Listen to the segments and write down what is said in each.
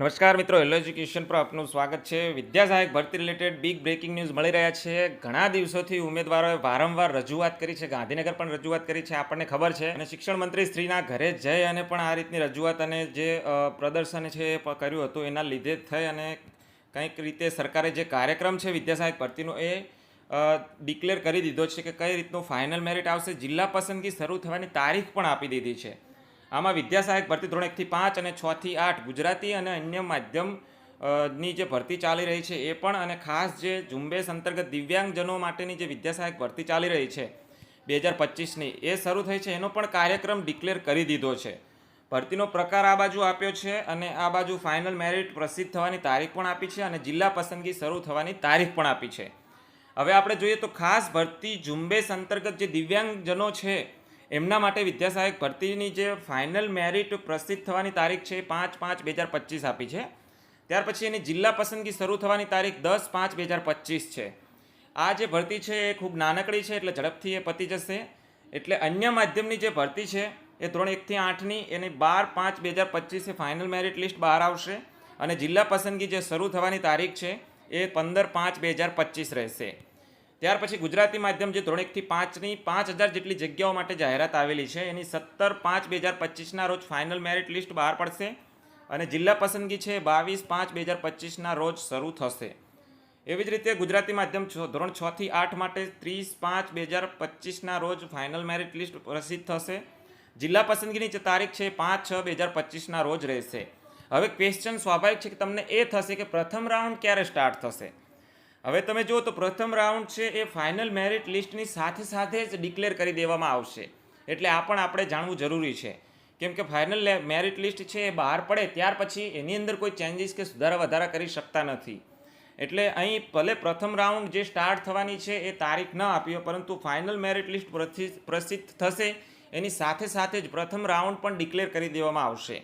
નમસ્કાર મિત્રો hello education પર આપનું સ્વાગત છે. વિદ્યા સહાયક ભરતી રિલેટેડ બિગ બ્રેકિંગ ન્યૂઝ મળી રહ્યા છે. ઘણા દિવસોથી ઉમેદવારોએ વારંવાર રજૂઆત કરી છે. ગાંધીનગર પણ રજૂઆત કરી છે. આપણને ખબર છે. અને શિક્ષણ મંત્રી શ્રીના ઘરે જઈ અને પણ આ રીતની રજૂઆત અને જે પ્રદર્શન છે એ કર્યું હતું, એના લીધે થઈ અને કંઈક રીતે સરકારે જે કાર્યક્રમ છે વિદ્યા સહાયક ભરતીનો એ ડિક્લેર કરી દીધો છે કે કઈ રીતનું ફાઇનલ મેરિટ આવશે. જિલ્લા પસંદગી શરૂ થવાની તારીખ પણ આપી દીધી છે. આમાં વિદ્યા સહાયક ભરતી ધોરણ એકથી પાંચ અને છથી આઠ ગુજરાતી અને અન્ય માધ્યમની જે ભરતી ચાલી રહી છે એ પણ અને ખાસ જે ઝુંબેશ અંતર્ગત દિવ્યાંગજનો માટેની જે વિદ્યા સહાયક ભરતી ચાલી રહી છે બે હજાર પચીસની, એ શરૂ થઈ છે. એનો પણ કાર્યક્રમ ડિક્લેર કરી દીધો છે. ભરતીનો પ્રકાર આ બાજુ આપ્યો છે અને આ બાજુ ફાઇનલ મેરિટ પ્રસિદ્ધ થવાની તારીખ પણ આપી છે અને જિલ્લા પસંદગી શરૂ થવાની તારીખ પણ આપી છે. હવે આપણે જોઈએ તો ખાસ ભરતી ઝુંબેશ અંતર્ગત જે દિવ્યાંગજનો છે એમના માટે વિદ્યાસહાયક ભરતીની જે ફાઇનલ મેરિટ પ્રસિદ્ધ થવાની તારીખ છે એ પાંચ પાંચ બે હજાર પચીસ આપી છે. ત્યાર પછી એની જિલ્લા પસંદગી શરૂ થવાની તારીખ દસ પાંચ બે હજાર પચીસ છે. આ જે ભરતી છે એ ખૂબ નાનકડી છે એટલે ઝડપથી એ પતી જશે. એટલે અન્ય માધ્યમની જે ભરતી છે એ ધોરણ એકથી આઠની એની બાર પાંચ બે હજાર પચીસે ફાઇનલ મેરિટ લિસ્ટ બહાર આવશે. અને જિલ્લા પસંદગી જે શરૂ થવાની તારીખ છે એ પંદર પાંચ બે હજાર પચીસ રહેશે. ત્યાર પછી ગુજરાતી માધ્યમ જે ધોરણ એકથી પાંચની પાંચ હજાર જેટલી જગ્યાઓ માટે જાહેરાત આવેલી છે, એની સત્તર પાંચ બે હજાર પચીસના રોજ ફાઇનલ મેરિટ લિસ્ટ બહાર પડશે અને જિલ્લા પસંદગી છે બાવીસ પાંચ બે હજાર પચીસના રોજ શરૂ થશે. એવી જ રીતે ગુજરાતી માધ્યમ ધોરણ છથી આઠ માટે ત્રીસ પાંચ બે હજાર પચીસના રોજ ફાઇનલ મેરિટ લિસ્ટ પ્રસિદ્ધ થશે. જિલ્લા પસંદગીની તારીખ છે પાંચ છ બે હજાર પચીસના રોજ રહેશે. હવે ક્વેશ્ચન સ્વાભાવિક છે કે તમને એ થશે કે પ્રથમ રાઉન્ડ ક્યારે સ્ટાર્ટ થશે? હવે તમે જુઓ તો પ્રથમ રાઉન્ડ છે એ ફાઇનલ મેરિટ લિસ્ટની સાથે સાથે જ ડિક્લેર કરી દેવામાં આવશે. એટલે આ પણ આપણે જાણવું જરૂરી છે. કેમ કે ફાઇનલ મેરિટ લિસ્ટ છે એ બહાર પડે ત્યાર પછી એની અંદર કોઈ ચેન્જીસ કે સુધારા વધારા કરી શકતા નથી. એટલે અહીં ભલે પ્રથમ રાઉન્ડ જે સ્ટાર્ટ થવાની છે એ તારીખ ન આપી પરંતુ ફાઇનલ મેરિટ લિસ્ટ પ્રસિદ્ધ થશે. એની સાથે સાથે જ પ્રથમ રાઉન્ડ પણ ડિક્લેર કરી દેવામાં આવશે.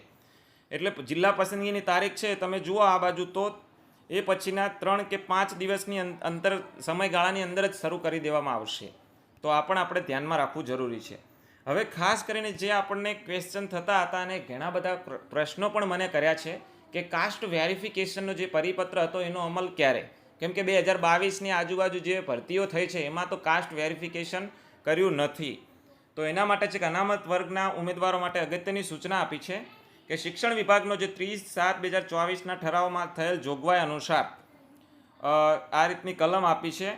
એટલે જિલ્લા પસંદગીની તારીખ છે, તમે જુઓ આ બાજુ તો એ પછીના ત્રણ કે પાંચ દિવસની અંતર, સમયગાળાની અંદર જ શરૂ કરી દેવામાં આવશે. તો આ પણ આપણે ધ્યાનમાં રાખવું જરૂરી છે. હવે ખાસ કરીને જે આપણને ક્વેશ્ચન થતા હતા અને ઘણા બધા પ્રશ્નો પણ મને કર્યા છે કે કાસ્ટ વેરિફિકેશનનો જે પરિપત્ર હતો એનો અમલ ક્યારે? કેમ કે બે હજાર બાવીસની આજુબાજુ જે ભરતીઓ થઈ છે, એમાં તો કાસ્ટ વેરિફિકેશન કર્યું નથી. તો એના માટે છે અનામત વર્ગના ઉમેદવારો માટે અગત્યની સૂચના આપી છે. કે શિક્ષણ વિભાગનો જે ત્રીસ સાત બે હજાર ચોવીસના ઠરાવમાં થયેલ જોગવાઈ અનુસાર આ રીતની કલમ આપી છે.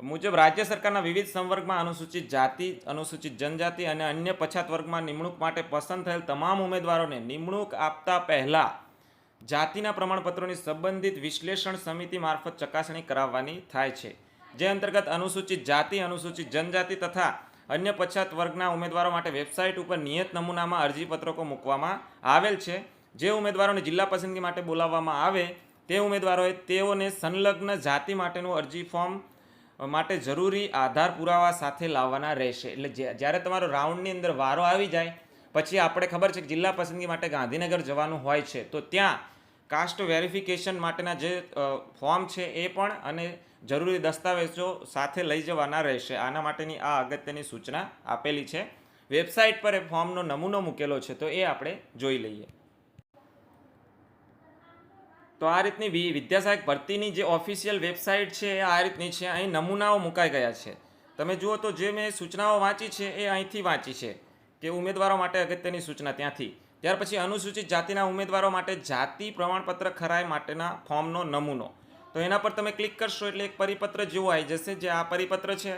મુજબ રાજ્ય સરકારના વિવિધ સંવર્ગમાં અનુસૂચિત જાતિ, અનુસૂચિત જનજાતિ અને અન્ય પછાત વર્ગમાં નિમણૂક માટે પસંદ થયેલ તમામ ઉમેદવારોને નિમણૂક આપતા પહેલાં જાતિના પ્રમાણપત્રોની સંબંધિત વિશ્લેષણ સમિતિ મારફત ચકાસણી કરાવવાની થાય છે. જે અંતર્ગત અનુસૂચિત જાતિ, અનુસૂચિત જનજાતિ તથા અન્ય પછાત વર્ગના ઉમેદવારો માટે વેબસાઇટ ઉપર નિયત નમૂનામાં અરજીપત્રકો મૂકવામાં આવેલ છે. જે ઉમેદવારોને જિલ્લા પસંદગી માટે બોલાવવામાં આવે તે ઉમેદવારોએ તેઓને સંલગ્ન જાતિ માટેનું અરજી ફોર્મ માટે જરૂરી આધાર પુરાવા સાથે લાવવાના રહેશે. એટલે જ્યા- જ્યારે તમારો રાઉન્ડની અંદર વારો આવી જાય, પછી આપણે ખબર છે કે જિલ્લા પસંદગી માટે ગાંધીનગર જવાનું હોય છે, તો ત્યાં કાસ્ટ વેરિફિકેશન માટેના જે ફોર્મ છે એ પણ અને જરૂરી દસ્તાવેજો સાથે લઈ જવાના રહેશે. આના માટેની આ અગત્યની સૂચના આપેલી છે. વેબસાઇટ પર એ ફોર્મનો નમૂનો મૂકેલો છે તો એ આપણે જોઈ લઈએ. તો આ રીતની વિ- વિદ્યાસહાયક ભરતીની જે ઓફિશિયલ વેબસાઇટ છે એ આ રીતની છે. અહીં નમૂનાઓ મુકાઈ ગયા છે. તમે જુઓ તો જે મેં સૂચનાઓ વાંચી છે એ અહીંથી વાંચી છે કે ઉમેદવારો માટે અગત્યની સૂચના ત્યાંથી. ત્યાર પછી અનુસૂચિત જાતિના ઉમેદવારો માટે જાતિ પ્રમાણપત્ર ખરાઈ માટેના ફોર્મનો નમૂનો. તો એના પર તમે ક્લિક કરશો એટલે એક પરિપત્ર જેવું આવી જશે, જે આ પરિપત્ર છે,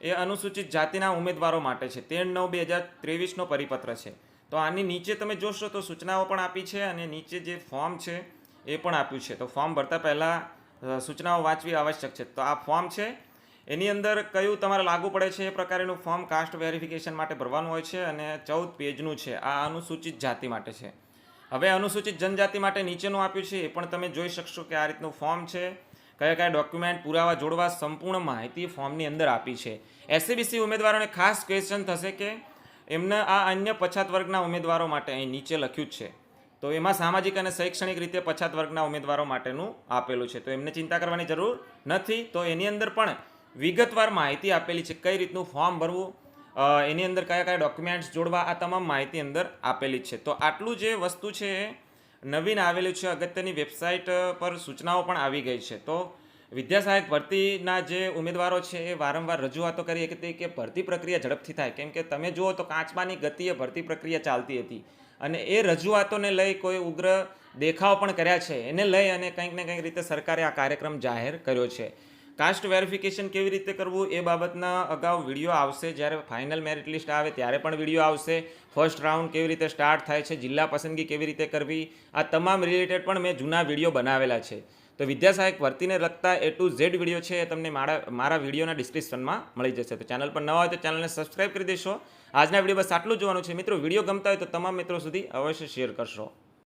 એ અનુસૂચિત જાતિના ઉમેદવારો માટે છે. તેર નવ બે હજાર ત્રેવીસનો પરિપત્ર છે. તો આની નીચે તમે જોશો તો સૂચનાઓ પણ આપી છે અને નીચે જે ફોર્મ છે, એ પણ આપ્યું છે. તો ફોર્મ ભરતા પહેલાં સૂચનાઓ વાંચવી આવશ્યક છે. તો આ ફોર્મ છે એની અંદર કયું તમારે લાગુ પડે છે એ પ્રકારેનું ફોર્મ કાસ્ટ વેરિફિકેશન માટે ભરવાનું હોય છે અને ચૌદ પેજનું છે. આ અનુસૂચિત જાતિ માટે છે. હવે અનુસૂચિત જનજાતિ માટે નીચેનું આપ્યું છે, એ પણ તમે જોઈ શકશો કે આ રીતનું ફોર્મ છે. કયા કયા ડોક્યુમેન્ટ પુરાવા જોડવા સંપૂર્ણ માહિતી ફોર્મની અંદર આપી છે. એસસીબીસી ઉમેદવારોને ખાસ ક્વેશ્ચન થશે કે એમને આ અન્ય પછાત વર્ગના ઉમેદવારો માટે અહીં નીચે લખ્યું જ છે. તો એમાં સામાજિક અને શૈક્ષણિક રીતે પછાત વર્ગના ઉમેદવારો માટેનું આપેલું છે. તો એમને ચિંતા કરવાની જરૂર નથી. તો એની અંદર પણ વિગતવાર માહિતી આપેલી છે, કઈ રીતનું ફોર્મ ભરવું એની અંદર કયા કયા ડોક્યુમેન્ટ્સ જોડવા, આ તમામ માહિતી અંદર આપેલી છે. તો આટલું જે વસ્તુ છે નવીન આવેલું છે, અગત્યની વેબસાઇટ પર સૂચનાઓ પણ આવી ગઈ છે. તો વિદ્યા સહાયક ભરતીના જે ઉમેદવારો છે, એ વારંવાર રજૂઆતો કરી હતી કે ભરતી પ્રક્રિયા ઝડપથી થાય. કેમ કે તમે જુઓ તો કાચબાની ગતિએ ભરતી પ્રક્રિયા ચાલતી હતી અને એ રજૂઆતોને લઈ કોઈ ઉગ્ર દેખાવ પણ કર્યા છે. એને લઈ અને કંઈક ને કંઈક રીતે સરકારે આ કાર્યક્રમ જાહેર કર્યો છે. કાસ્ટ વેરિફિકેશન કેવી રીતે કરવું એ બાબતના અગાઉ વીડિયો આવશે. જ્યારે ફાઇનલ મેરિટ લિસ્ટ આવે ત્યારે પણ વીડિયો આવશે. ફર્સ્ટ રાઉન્ડ કેવી રીતે સ્ટાર્ટ થાય છે, જિલ્લા પસંદગી કેવી રીતે કરવી, આ તમામ રિલેટેડ પણ મેં જૂના વીડિયો બનાવેલા છે. તો વિદ્યા સહાયક ભરતીને લગતા એ ટુ ઝેડ વીડિયો છે એ તમને મારા મારા વિડીયોના ડિસ્ક્રિપ્શનમાં મળી જશે. તો ચેનલ પર ન હોય તો ચેનલને સબસ્ક્રાઇબ કરી દેશો. આજના વીડિયો બસ આટલું જોવાનું છે. મિત્રો, વીડિયો ગમતા હોય તો તમામ મિત્રો સુધી અવશ્ય શેર કરશો.